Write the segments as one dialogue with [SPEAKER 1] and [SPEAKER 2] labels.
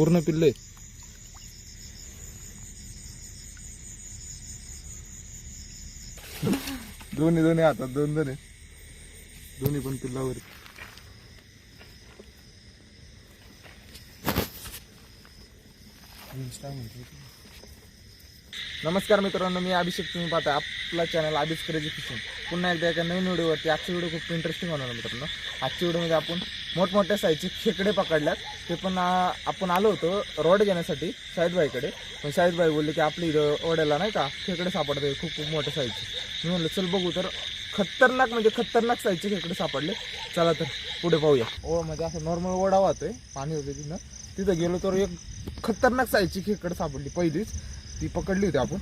[SPEAKER 1] पूर्ण पिल्ले. दोन्ही दोन्ही हातात दोन दोन आहे. दोन्ही पण पिल्लावर नमस्कार मित्रांनो मी अभिषेक तुम्ही पाहता आपला चॅनल अभिष क्रेजी फिशिंग पुन्हा एकदा एका नवीन व्हिडिओवरती आजचा व्हिडिओ खूप इंटरेस्टिंग होणार मित्रांनो. आजच्या व्हिडिओमध्ये आपण मोठमोठ्या साईजचे खेकडे पकडल्यात. ते पण आपण आलो होतो रॉड घेण्यासाठी शाहिदबाईकडे पण शाहिदबाई बोलले की आपली ओढ्याला नाही का खेकडे सापडत आहे खूप खूप मोठ्या साईजचे मी म्हणलं चल बघू तर. खतरनाक म्हणजे खतरनाक साईजचे खेकडे सापडले. चला तर पुढे पाहूया. ओ म्हणजे असं नॉर्मल ओढा वाहतोय. पाणी होते तिथं. तिथं गेलो तर एक खतरनाक साईजची खेकडं सापडली. पहिलीच. ती पकडली होती आपण.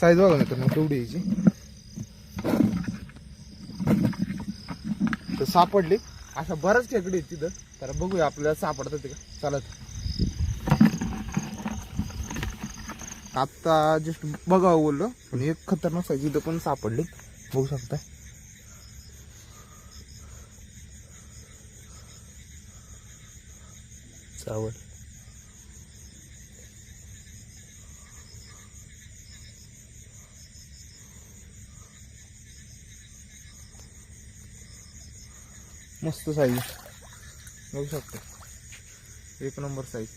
[SPEAKER 1] साईज बघा ना तर मग तेवढी यायची सापडली. अशा बऱ्याच खेकडी आहेत तिथं. तर बघूया आपल्याला सापडतात ते का? चालत आत्ता जस्ट बघावं बोललो. पण एक खतरनाक आहे तिथं पण सापडली. बघू शकता. चावल मस्त साईज बघू शकतो. एक नंबर साईज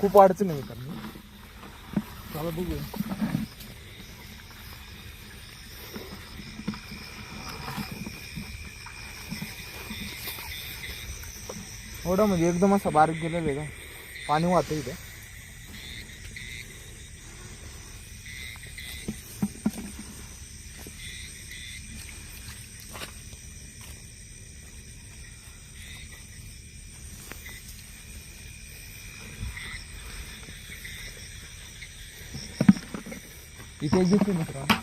[SPEAKER 1] खूप अडचण आहे मित्रांनो. चला बघूया. एवढं म्हणजे एकदम असा बारीक गेलेलं आहे का पाणी वाहतं इथे. इथे एक दिसते मित्रांनो.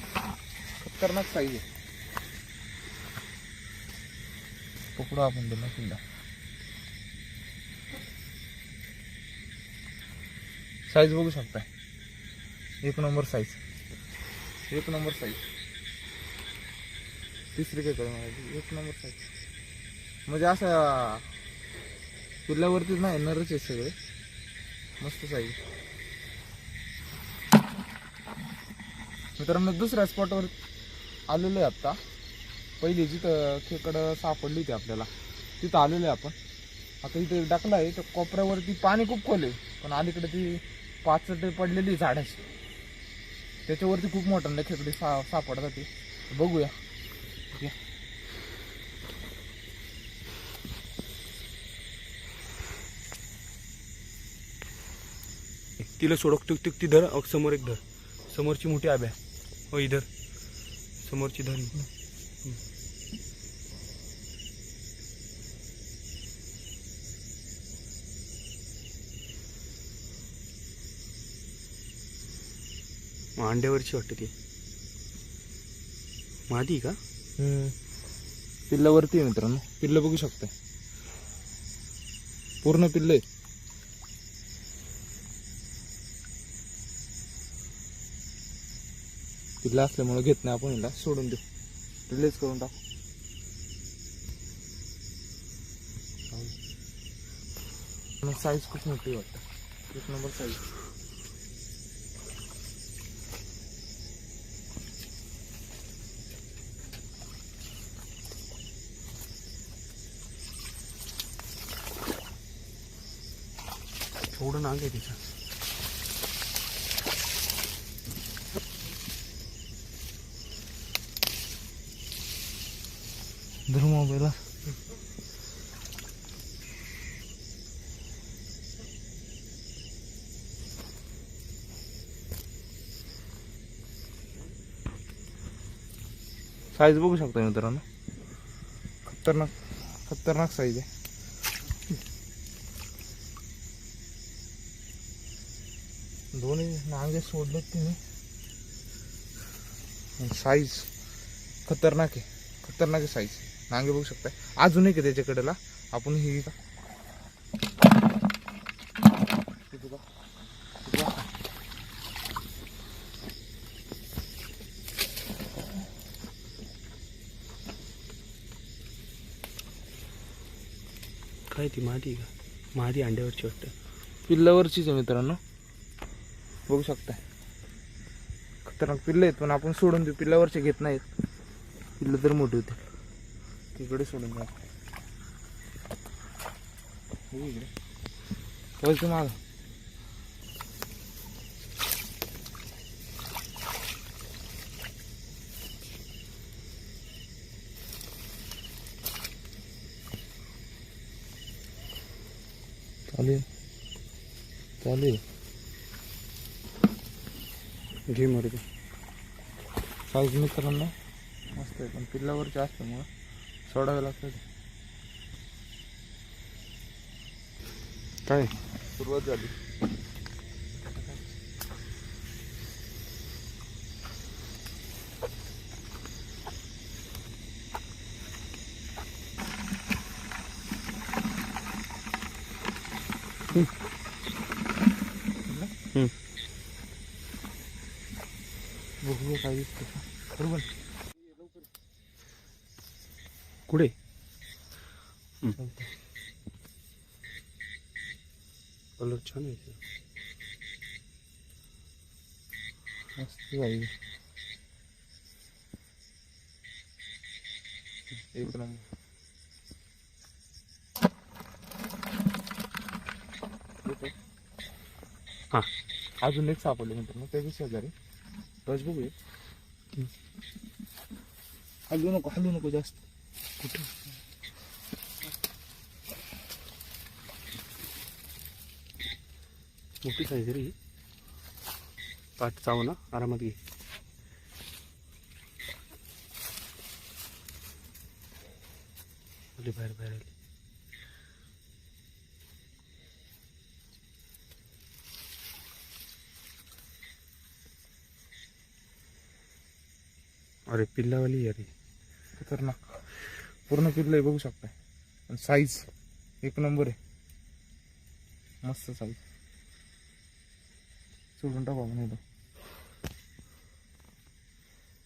[SPEAKER 1] खतरनाक साईज आहे. पकडू आपण दिला सुद्धा साईज बघू शकता. एक नंबर साईज एक नंबर साईज तिसरी काय कळून एक नंबर साईज म्हणजे असं पिल्ल्यावरतीच नाही नरच आहे सगळे. मस्त साईज मित्रांनो दुसऱ्या स्पॉटवर आलेलो आहे आत्ता पहिली जिथं खेकडं सापडली होती आपल्याला तिथं आलेलो आहे आपण. आता इथे टाकलं आहे तर कोपऱ्यावरती पाणी खूप खोल आहे. पण अलीकडे ती पाच पडलेली झाडाची. त्याच्यावरती खूप मोठ्यांदा खेकडी सा सापडतात ते. बघूया.
[SPEAKER 2] तिला सोडक तुक तुक ती धर. समोर एक धर. समोरची मोठी आब्या. हो इधर समोरची धर. मग अंड्यावरची वाटते ती. मादी का?
[SPEAKER 1] पिल्लावरती आहे मित्रांनो. पिल्ल बघू शकताय. पूर्ण पिल्ल आहे पिल्ल असल्यामुळे घेत नाही आपण हिला. सोडून देऊ. पिल्लेच करून टाकू. साईज खूप मोठी वाटतं. एक नंबर साईज.
[SPEAKER 2] थोडं नाग आहे तिचं
[SPEAKER 1] धर मोबाईल साईज बघू शकता मित्रांनो? खतरनाक खतरनाक साईज आहे. सोडलेत तुम्ही. साईज खतरनाक आहे. खतरनाक आहे साईज नांगे बघू शकताय. अजून एक त्याच्याकडेला आपण ही
[SPEAKER 2] काय ती मादी का? मादी अंड्यावरची वाटतं.
[SPEAKER 1] पिल्लावरचीच आहे मित्रांनो. बघू शकता खतरनाक पिल्लं आहेत पण आपण सोडून देऊ. पिल्लावरचे घेत नाहीत. पिल्लं तर मोठे होते तिकडे सोडून द्या माग. चालेल. चालेल.
[SPEAKER 2] घे मरू दे
[SPEAKER 1] साईज मित्रांनो मस्त आहे पण पिल्लावरचे असल्यामुळं सोडावे लागतात.
[SPEAKER 2] काय?
[SPEAKER 1] सुरुवात झाली.
[SPEAKER 2] हम्म.
[SPEAKER 1] बघूया काय दिसतं
[SPEAKER 2] कुठे? कलर छान आहे.
[SPEAKER 1] मस्त जाईल एक नंबर.
[SPEAKER 2] हा.
[SPEAKER 1] अजून एक सापडले मित्रांनो त्याच्या शेजारी बस बघूया हलू नको हलू नको जास्त. कुठे?
[SPEAKER 2] मोठी साईज रे. पाठ चाव ना आरामात घे. बाहेर बाहेर आली. अरे पिल्लावाली अरे
[SPEAKER 1] खतरनाक. पूर्ण पिल्ल आहे बघू शकताय. आणि साईज एक नंबर आहे. मस्त साईज सोडून टाकू आपण इथं.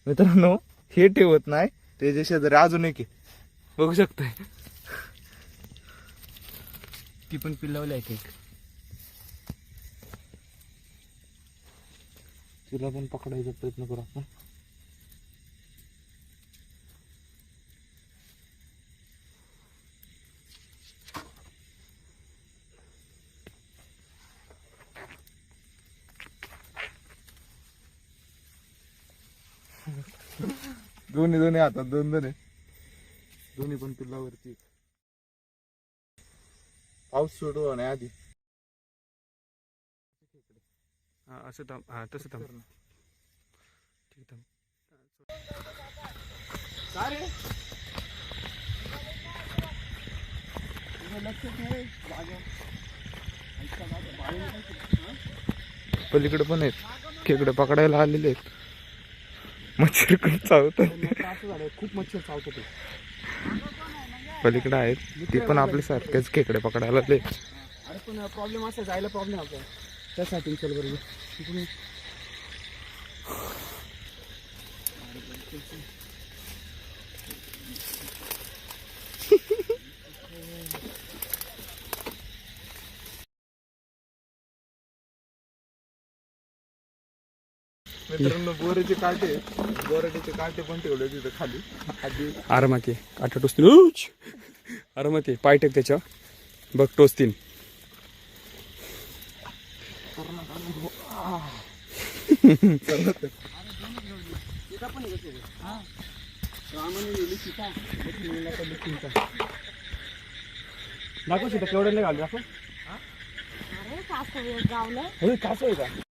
[SPEAKER 1] मित्रांनो हे ठेवत नाही. त्याच्या शेजारी अजून एक आहे. बघू शकताय.
[SPEAKER 2] ती पण पिल्लावली आहे एक.
[SPEAKER 1] तिला पण पकडायचा प्रयत्न करू आपण. दोन्ही दोन्ही हातात दोन दोन आहे. दोन्ही पण पिल्लावरती पाऊस सुरू होण्याआधी
[SPEAKER 2] हा असं थांब. हा तसं थांब. ठीक थांब.
[SPEAKER 1] पलीकडे पण आहेत. खेकडे पकडायला आलेले आहेत. मच्छर खूप चावत
[SPEAKER 2] खूप मच्छर चावतो ते
[SPEAKER 1] पलीकडे आहेत. ते पण आपल्या सारखेच खेकडे पकडायला
[SPEAKER 2] अरे पण प्रॉब्लेम असा जायला प्रॉब्लेम आपला त्यासाठी चल बरोबर
[SPEAKER 1] मित्रांनो बोराचे काटे बोराटीचे काटे पण ठेवले तिथे खाली. आधी
[SPEAKER 2] आरामात ये काटा टोचतील. उच! आरामात ये पाय टेक त्याच्यावर. बघ टोचतील. दाखव सीता केवढ्याला घालू? दाखव.
[SPEAKER 3] अरे कासव गावलं
[SPEAKER 2] होय कासव आहे का?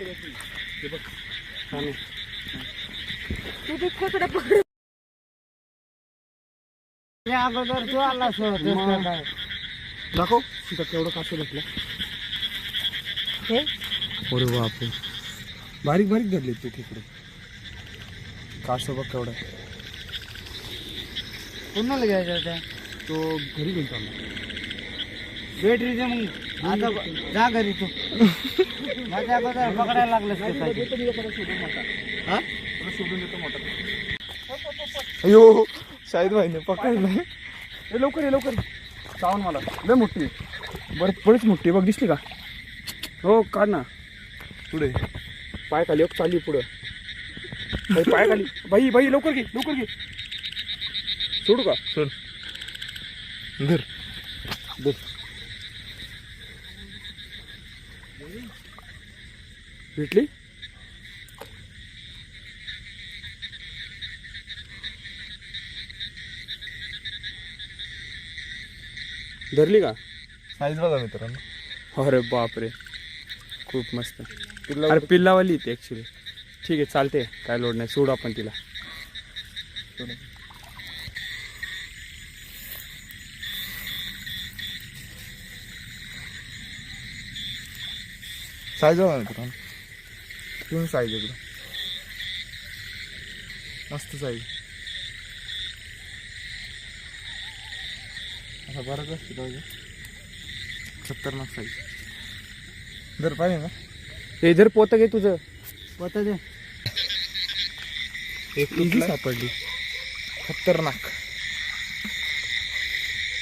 [SPEAKER 2] हे बघ छान आहे.
[SPEAKER 3] तू ते खेकडे पकड
[SPEAKER 2] अगोदर तू आला दाखव सीता केवढं कासव भेटलं
[SPEAKER 3] हे
[SPEAKER 2] अरे बापरे बारीक बारीक धरले तू खेकडे कासव बघ केवढा आहे.
[SPEAKER 4] कोणाला घ्यायचा होता
[SPEAKER 2] तो घरी घेऊन चालला
[SPEAKER 4] बॅटरीचा मग आता जा घरी तू. माझ्या अगोदर पकडायला लागलं
[SPEAKER 1] हा? अयो शाहिद भाईने पकडलं
[SPEAKER 2] ए लवकर ये लवकर चावून मला. लय मोठी. बरं बरीच मोठी आहे. बघ दिसली का? हो काढ ना. पुढे. पाय खाली एक चालली पुढं. बाई, पाय खाली. बाई बाई लवकर घे लवकर घे. सोडू का?
[SPEAKER 1] सोड धर. धर.
[SPEAKER 2] भेटली? धरली का?
[SPEAKER 1] साईज बघा मित्रांनो.
[SPEAKER 2] अरे बापरे. खूप मस्त. अरे पिल्लावाली ती ॲक्च्युली ठीक आहे चालते काय लोड नाही सोडू आपण तिला.
[SPEAKER 1] साईज किंग साईज एकदम मस्त साईज आता बरंच असते पाहिजे खतरनाक साईज जर पाहिजे ना.
[SPEAKER 2] हे जर पोतं घे तुझं.
[SPEAKER 4] पता दे.
[SPEAKER 1] एक
[SPEAKER 2] इझी
[SPEAKER 1] तुटला.
[SPEAKER 2] सापडली.
[SPEAKER 1] खतरनाक.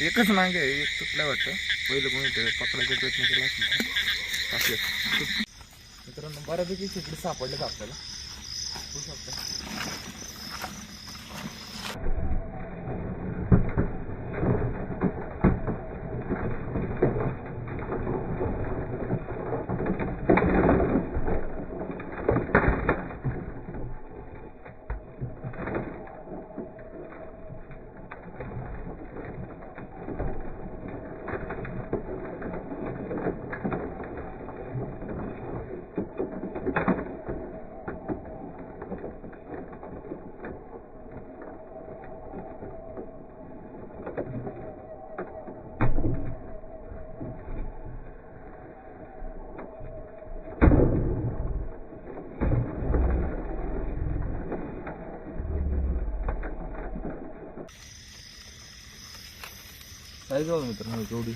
[SPEAKER 1] एकच आहे एक तुटल्या वाटतं. पहिलं कोणी ते पकडायचा प्रयत्न केला. मित्रांनो बऱ्यापैकी खेकडे सापडलेत आपल्याला. होऊ शकतं. साईज बघा मित्रांनो केवढी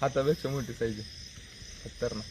[SPEAKER 1] हातापेक्षा मोठी साईज आहे. खतरनाक.